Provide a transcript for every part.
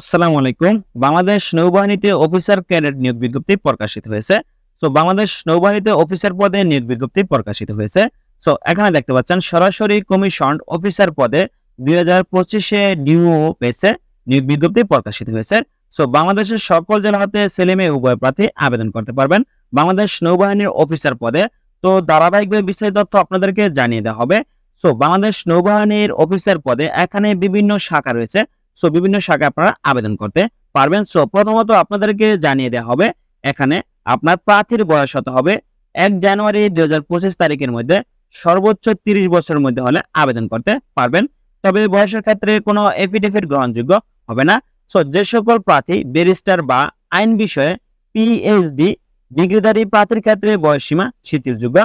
আসসালামু আলাইকুম। Bangladesh নৌবাহিনীতে officer cadet নিয়োগ বিজ্ঞপ্তি প্রকাশিত হয়েছে। তো বাংলাদেশ নৌবাহিনীতে অফিসার পদে নিয়োগ বিজ্ঞপ্তি প্রকাশিত হয়েছে। তো এখানে দেখতে পাচ্ছেন, সরাসরি কমিশন অফিসার পদে দুই হাজার পঁচিশে ডিও পেয়েছে নিয়োগ বিজ্ঞপ্তি প্রকাশিত হয়েছে। সো, বাংলাদেশের সকল জেলা হতে ছেলে মেয়ে উভয় প্রার্থী আবেদন করতে পারবেন। বাংলাদেশ নৌবাহিনীর অফিসার পদে তো ধারাবাহিকভাবে বিস্তারিত তথ্য আপনাদেরকে জানিয়ে দেওয়া হবে। সো, বাংলাদেশ নৌবাহিনীর অফিসার পদে এখানে বিভিন্ন শাখা রয়েছে। সো বিভিন্ন শাখায় আপনারা আবেদন করতে পারবেন। সো প্রথমত আপনাদেরকে জানিয়ে দেওয়া হবে, এখানে আপনার প্রার্থীর বয়স হতে হবে? এক জানুয়ারি দুই হাজার পঁচিশ তারিখের মধ্যে সর্বোচ্চ তিরিশ বছরের মধ্যে হলে আবেদন করতে পারবেন। তবে বয়সের ক্ষেত্রে কোনো এফিডেভিট গ্রহণযোগ্য হবে না। সো যে সকল প্রার্থী ব্যারিস্টার বা আইন বিষয়ে পিএইচডি ডিগ্রিধারী প্রার্থীর ক্ষেত্রে বয়সসীমা শিথিলযোগ্য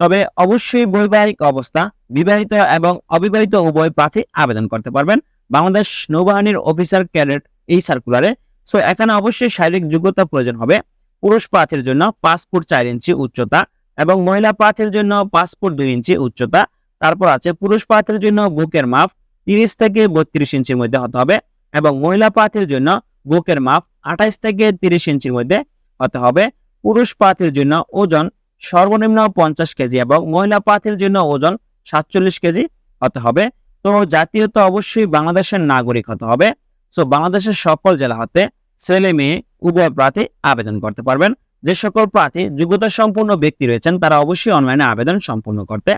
তবে অবশ্যই বৈবাহিক অবস্থা, বিবাহিত এবং অবিবাহিত উভয় প্রার্থী আবেদন করতে পারবেন। বাংলাদেশ নৌবাহিনীর অফিসার ক্যাডেট এই সার্কুলারে সো এখানে অবশ্যই শারীরিক যোগ্যতা প্রয়োজন হবে। পুরুষ প্রার্থীর জন্য পাঁচ ফুট চার ইঞ্চি উচ্চতা এবং মহিলা প্রার্থীর জন্য পাঁচ ফুট দুই ইঞ্চি উচ্চতা। তারপর আছে পুরুষ প্রার্থীর জন্য বুকের মাপ তিরিশ থেকে বত্রিশ ইঞ্চির মধ্যে হতে হবে এবং মহিলা প্রার্থীর জন্য বুকের মাপ আঠাইশ থেকে তিরিশ ইঞ্চির মধ্যে হতে হবে। পুরুষ প্রার্থীর জন্য ওজন সর্বনিম্ন পঞ্চাশ কেজি এবং মহিলা প্রার্থীর জন্য ওজন সাতচল্লিশ কেজি হতে হবে। তো জাতীয়তা অবশ্যই বাংলাদেশের নাগরিক হতে হবে। সো বাংলাদেশের সকল জেলা হতে ছেলে মেয়ে উভয় প্রার্থী আবেদন করতে পারবেন। যে সকল প্রার্থী যোগ্যতা সম্পূর্ণ ব্যক্তি রয়েছেন, তারা অবশ্যই অনলাইনে আবেদন সম্পূর্ণ করতে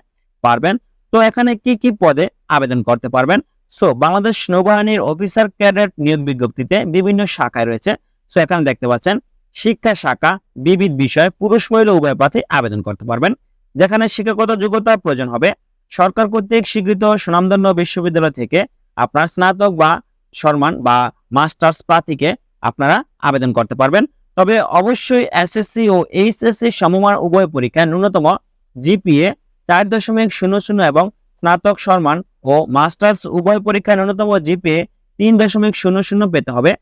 পারবেন। তো এখানে কি কি পদে আবেদন করতে পারবেন? সো বাংলাদেশ নৌবাহিনীর অফিসার ক্যাডেট নিয়োগ বিজ্ঞপ্তিতে বিভিন্ন শাখায় রয়েছে। সো এখানে দেখতে পাচ্ছেন, শিক্ষা শাখা, বিবিধ বিষয়, পুরুষ মহিলা উভয় প্রার্থী আবেদন করতে পারবেন। যেখানে শিক্ষাগত যোগ্যতা প্রয়োজন হবে সরকার কর্তৃক স্বীকৃত সুনামধন্য বিশ্ববিদ্যালয় থেকে আপনার স্নাতক বা সম্মান বা মাস্টার্স প্রার্থীকে আপনারা আবেদন করতে পারবেন। তবে অবশ্যই এসএসসি ও এইচএসসি সমমান উভয় পরীক্ষায় ন্যূনতম জিপিএ চার দশমিক শূন্য শূন্য এবং স্নাতক সম্মান ও মাস্টার্স উভয় পরীক্ষায় ন্যূনতম জিপিএ তিন দশমিক শূন্য শূন্য পেতে হবে।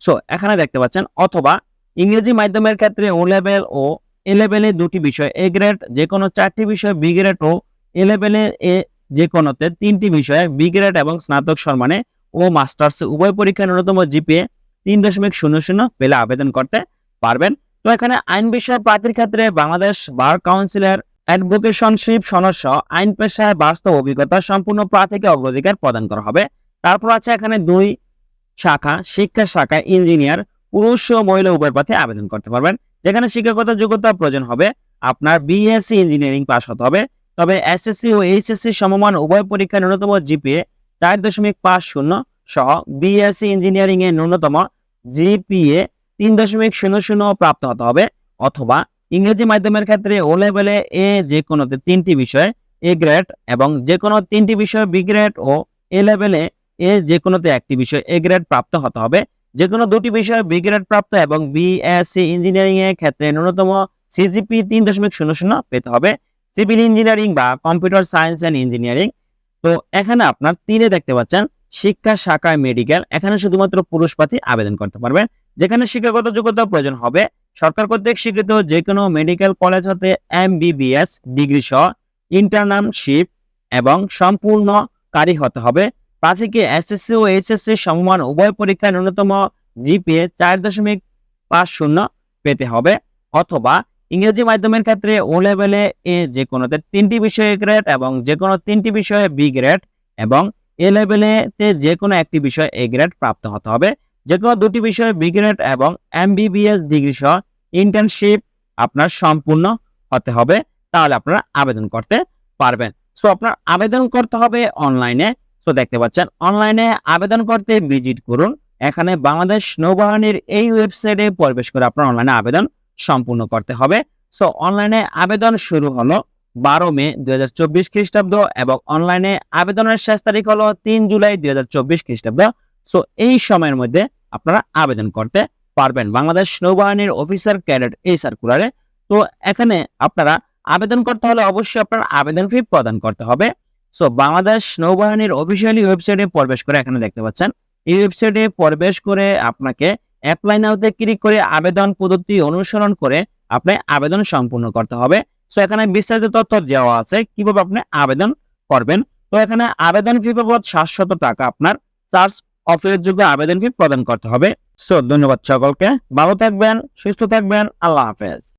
সো এখানে দেখতে পাচ্ছেন, অথবা ইংরেজি মাধ্যমের ক্ষেত্রে ও লেভেল ও এ লেভেলে দুটি বিষয় এ গ্রেড যে কোনো চারটি বিষয় বি গ্রেড ও এ লেভেলে এ যে কোনোতে তিনটি বিষয়ে বি গ্রেড এবং স্নাতক সম্মানে ও মাস্টার্স উভয় পরীক্ষায় ন্যূনতম জিপিএ তিন দশমিক শূন্য শূন্য পেলে আবেদন করতে পারবেন। তো এখানে আইন বিষয় প্রার্থীর ক্ষেত্রে বাংলাদেশ বার কাউন্সিলের অ্যাডভোকেশনশিপ সনদ সহ আইন পেশায় বাস্তব অভিজ্ঞতা সম্পূর্ণ প্রার্থীকে অগ্রাধিকার প্রদান করা হবে। তারপর আছে এখানে দুই শাখা, শিক্ষা শাখা, ইঞ্জিনিয়ার, পুরুষ ও মহিলা উভয় পথে আবেদন করতে পারবেন। যেখানে শিক্ষাগত যোগ্যতা প্রয়োজন হবে, আপনার বিএসসি ইঞ্জিনিয়ারিং পাস হতে হবে। তবে এসএসসি ও এইচএসসি সমমান উভয় পরীক্ষার ন্যূনতম জিপিএ চার দশমিক পাঁচ শূন্য সহ বিএসসি ইঞ্জিনিয়ারিং এর ন্যূনতম জিপিএ তিন দশমিক শূন্য শূন্য প্রাপ্ত হতে হবে অথবা ইংরেজি মাধ্যমের ক্ষেত্রে ও লেভেলে এ যে কোনোতে তিনটি বিষয় এ গ্রেড এবং যে কোনো তিনটি বিষয় বি গ্রেড ও এ লেভেলে এ যে কোনোতে একটি বিষয় এ গ্রেড প্রাপ্ত হতে হবে। যে কোনো দুটি বিষয় বি গ্রেড প্রাপ্ত এবং বিএসসি ইঞ্জিনিয়ারিং এর ক্ষেত্রে ন্যূনতম সিজিপি তিন দশমিক শূন্য শূন্য পেতে হবে। সিভিল ইঞ্জিনিয়ারিং বা কম্পিউটার সায়েন্স অ্যান্ড ইঞ্জিনিয়ারিং। তো এখানে আপনার তিনে দেখতে পাচ্ছেন, শিক্ষা শাখায় মেডিকেল, এখানে শুধুমাত্র পুরুষ প্রার্থী আবেদন করতে পারবেন। যেখানে শিক্ষাগত যোগ্যতা প্রয়োজন হবে, সরকার কর্তৃক স্বীকৃত যে কোনো মেডিকেল কলেজ হতে এমবিবিএস, ডিগ্রি সহ ইন্টার্নশিপ এবং সম্পূর্ণ কারি হতে হবে। প্রার্থীকে এসএসসি ও এইচএসসি সমমান উভয় পরীক্ষায় ন্যূনতম জিপিএ চার দশমিক পাঁচ শূন্য পেতে হবে, অথবা ইংরেজি মাধ্যমের ক্ষেত্রে ও লেভেলে এ যে কোনোতে তিনটি বিষয়ে গ্রেড এবং যে কোনো তিনটি বিষয়ে বি গ্রেড এবং এ লেভেলেতে যে কোনো একটি বিষয়ে এ গ্রেড প্রাপ্ত হতে হবে। যে কোনো দুটি বিষয়ে বি গ্রেড এবং এমবিবিএস ডিগ্রি সহ ইন্টার্নশিপ আপনার সম্পূর্ণ হতে হবে। তাহলে আপনারা আবেদন করতে পারবেন। সো আপনার আবেদন করতে হবে অনলাইনে সো দেখতে পাচ্ছেন অনলাইনে আবেদন করতে ভিজিট করুন। এখানে বাংলাদেশ নৌবাহিনীর এই ওয়েবসাইটে প্রবেশ করে আপনার অনলাইনে আবেদন সম্পূর্ণ করতে হবে। সো অনলাইনে আবেদন শুরু হলো বারো মে দুই হাজার চব্বিশ খ্রিস্টাব্দ এবং অনলাইনে আবেদনের শেষ তারিখ হলো তিন জুলাই দুই হাজার চব্বিশ খ্রিস্টাব্দ। সো এই সময়ের মধ্যে আপনারা আবেদন করতে পারবেন। বাংলাদেশ নৌবাহিনীর অফিসার ক্যাডেট এই সার্কুলারে তো, এখানে আপনারা আবেদন করতে হলে অবশ্যই আপনার আবেদন ফি প্রদান করতে হবে। সো বাংলাদেশ নৌবাহিনীর অফিসিয়ালি ওয়েবসাইটে প্রবেশ করে এখানে দেখতে পাচ্ছেন। এই ওয়েবসাইটে প্রবেশ করে আপনাকে অ্যাপ্লাই নাওতে ক্লিক করে আবেদন পদ্ধতি অনুসরণ করে আপনি আবেদন সম্পূর্ণ করতে হবে। সো এখানে বিস্তারিত তথ্য দেওয়া আছে কীভাবে আপনি আবেদন করবেন। তো, এখানে আবেদন ফি বাবদ সাতশত টাকা আপনার চার্জ অফেরতযোগ্য আবেদন ফি প্রদান করতে হবে। সো ধন্যবাদ সকলকে। ভালো থাকবেন, সুস্থ থাকবেন, আল্লাহ হাফেজ।